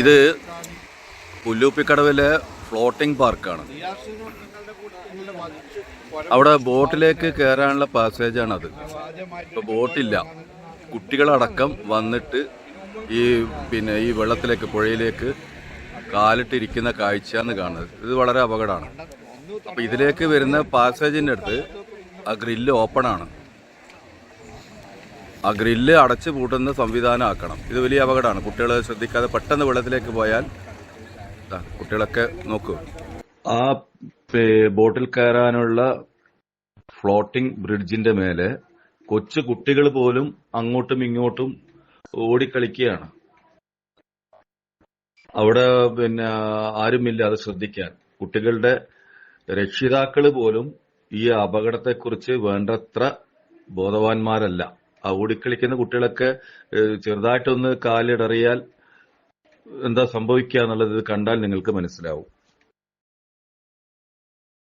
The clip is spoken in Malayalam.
ഇത് പുല്ലൂപ്പിക്കടവിലെ ഫ്ലോട്ടിംഗ് പാർക്കാണ് അവിടെ ബോട്ടിലേക്ക് കയറാനുള്ള പാസേജാണ് അത്. ഇപ്പൊ ബോട്ടില്ല. കുട്ടികളടക്കം വന്നിട്ട് ഈ പിന്നെ ഈ വെള്ളത്തിലേക്ക് പുഴയിലേക്ക് കാലിട്ടിരിക്കുന്ന കാഴ്ചയാണ് കാണുന്നത്. ഇത് വളരെ അപകടമാണ്. അപ്പൊ ഇതിലേക്ക് വരുന്ന പാസേജിന്റെ അടുത്ത് ആ ഗ്രില്ല് ഓപ്പൺ ആണ്. ആ ഗ്രില്ല് അടച്ച് പൂട്ടുന്ന സംവിധാനം ആക്കണം. ഇത് വലിയ അപകടമാണ്. കുട്ടികൾ ശ്രദ്ധിക്കാതെ പെട്ടെന്ന് വെള്ളത്തിലേക്ക് പോയാൽ കുട്ടികളൊക്കെ നോക്കൂ. ആ ബോട്ടിൽ കയറാനുള്ള ഫ്ലോട്ടിംഗ് ബ്രിഡ്ജിന്റെ മേലെ കൊച്ചു കുട്ടികൾ പോലും അങ്ങോട്ടും ഇങ്ങോട്ടും ഓടിക്കളിക്കുകയാണ്. അവിടെ പിന്നെ ആരുമില്ല അത് ശ്രദ്ധിക്കാൻ. കുട്ടികളുടെ രക്ഷിതാക്കൾ പോലും ഈ അപകടത്തെക്കുറിച്ച് വേണ്ടത്ര ബോധവാന്മാരല്ല. ഓടിക്കളിക്കുന്ന കുട്ടികളൊക്കെ ചെറുതായിട്ടൊന്ന് കാലിടറിയാൽ എന്താ സംഭവിക്കുക എന്നുള്ളത് കണ്ടാൽ നിങ്ങൾക്ക് മനസ്സിലാവും.